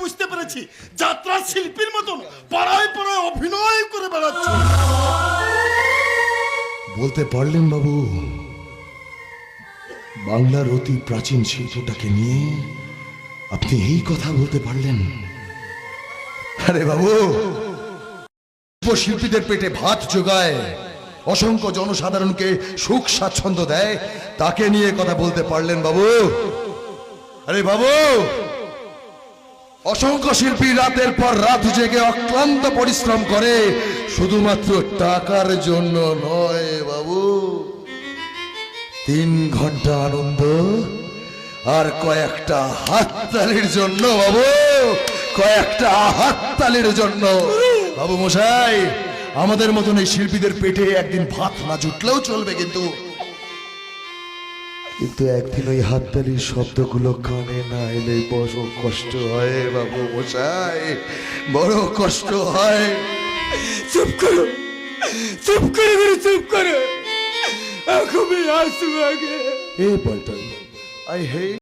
বুঝতে পেরেছি। যাত্রা শিল্পীর মতন পাড়ায় পাড়ায় অভিনয় করে বেড়াচ্ছে। বলতে পারলেন বাবু, বাংলার অতি প্রাচীন শিল্পটাকে নিয়ে আপনি এই কথা বলতে পারলেন। আরে বাবু, শিল্পীদের পেটে ভাত যোগায়, অসংখ্য জনসাধারণকে সুখ স্বাচ্ছন্দ্য দেয়, তাকে নিয়ে কথা বলতে পারলেন বাবু। আরে বাবু অসংখ্য শিল্পী রাতের পর রাত জেগে অক্লান্ত পরিশ্রম করে, শুধুমাত্র টাকার জন্য নয় বাবু। তিন ঘণ্টা আনন্দ আর কয়েকটা হাততালির জন্য বাবু, কয়েকটা হাততালির জন্য। বাবু মশাই, আমাদের মতন এই শিল্পীদের পেটে একদিন ভাত না জুটলেও চলবে কিন্তু। কিন্তু একদিন ওই হাততালির শব্দগুলো কানে না এলে বড় কষ্ট হয় বাবু মশাই। বড় কষ্ট হয়। চুপ করো। চুপ করে করে চুপ করে। এখনই আসু আগে। এ বলটা। I hate